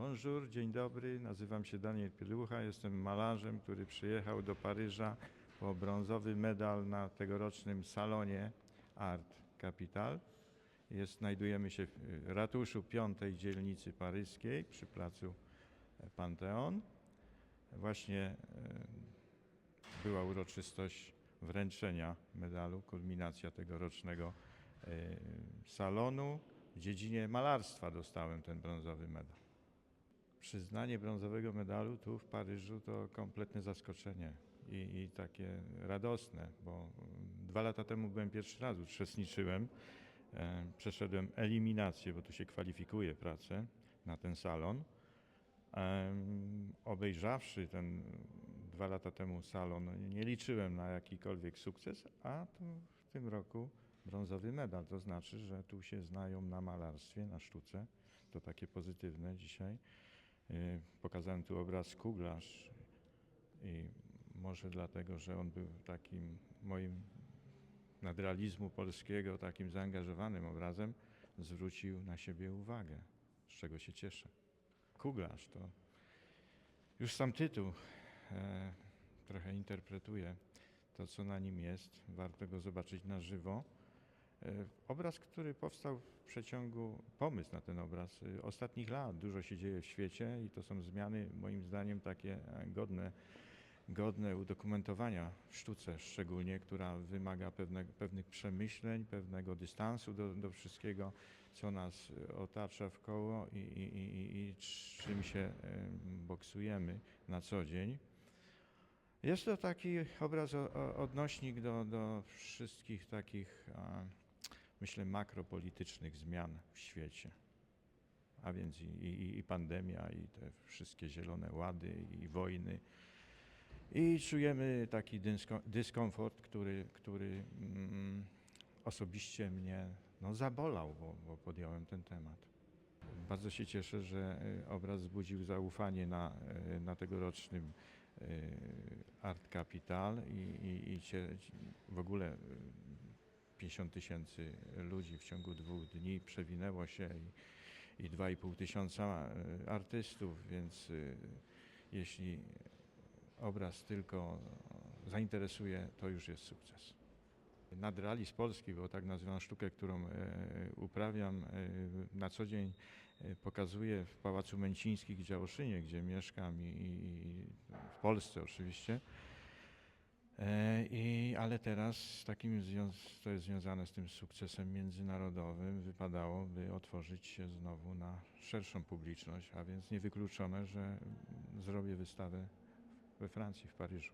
Bonjour, dzień dobry, nazywam się Daniel Pielucha, jestem malarzem, który przyjechał do Paryża po brązowy medal na tegorocznym salonie Art Capital. Jest, znajdujemy się w y, ratuszu piątej dzielnicy paryskiej przy placu e, Panteon. Właśnie e, była uroczystość wręczenia medalu, kulminacja tegorocznego e, salonu. W dziedzinie malarstwa dostałem ten brązowy medal. Przyznanie brązowego medalu tu w Paryżu to kompletne zaskoczenie i, i takie radosne, bo mm, dwa lata temu byłem pierwszy raz, uczestniczyłem, e, przeszedłem eliminację, bo tu się kwalifikuje pracę na ten salon. Obejrzawszy ten dwa lata temu salon, nie liczyłem na jakikolwiek sukces, a tu w tym roku brązowy medal. To znaczy, że tu się znają na malarstwie, na sztuce. To takie pozytywne dzisiaj. Y, Pokazałem tu obraz kuglarz i może dlatego, że on był takim moim nadrealizmu polskiego, takim zaangażowanym obrazem, zwrócił na siebie uwagę, z czego się cieszę. Kuglarz to już sam tytuł e, trochę interpretuje to, co na nim jest. Warto go zobaczyć na żywo. E, Obraz, który powstał w przeciągu, pomysł na ten obraz y, ostatnich lat. Dużo się dzieje w świecie i to są zmiany, moim zdaniem, takie e, godne, godne udokumentowania w sztuce, szczególnie, która wymaga pewne, pewnych przemyśleń, pewnego dystansu do, do wszystkiego, co nas y, otacza w koło i, i, i, i czym się em, boksujemy na co dzień. Jest to taki obraz, odnośnik do, do wszystkich takich, myślę, makropolitycznych zmian w świecie. A więc i, i, i pandemia, i te wszystkie zielone łady, i wojny. I czujemy taki dysko, dyskomfort, który, który mm, osobiście mnie no, zabolał, bo, bo podjąłem ten temat. Bardzo się cieszę, że y, obraz wzbudził zaufanie na, y, na tegorocznym y, Art Capital i, i, i w ogóle 50 tysięcy ludzi w ciągu dwóch dni przewinęło się i, i 2,5 tysiąca y, artystów, więc y, jeśli obraz tylko zainteresuje, to już jest sukces. Nadrealizm polski, bo tak nazywam sztukę, którą e, uprawiam e, na co dzień, e, pokazuję w Pałacu Męcińskich w Działoszynie, gdzie mieszkam i w Polsce oczywiście. E, I, ale teraz takim to jest związane z tym sukcesem międzynarodowym, wypadałoby otworzyć się znowu na szerszą publiczność, a więc niewykluczone, że zrobię wystawę we Francji, w Paryżu.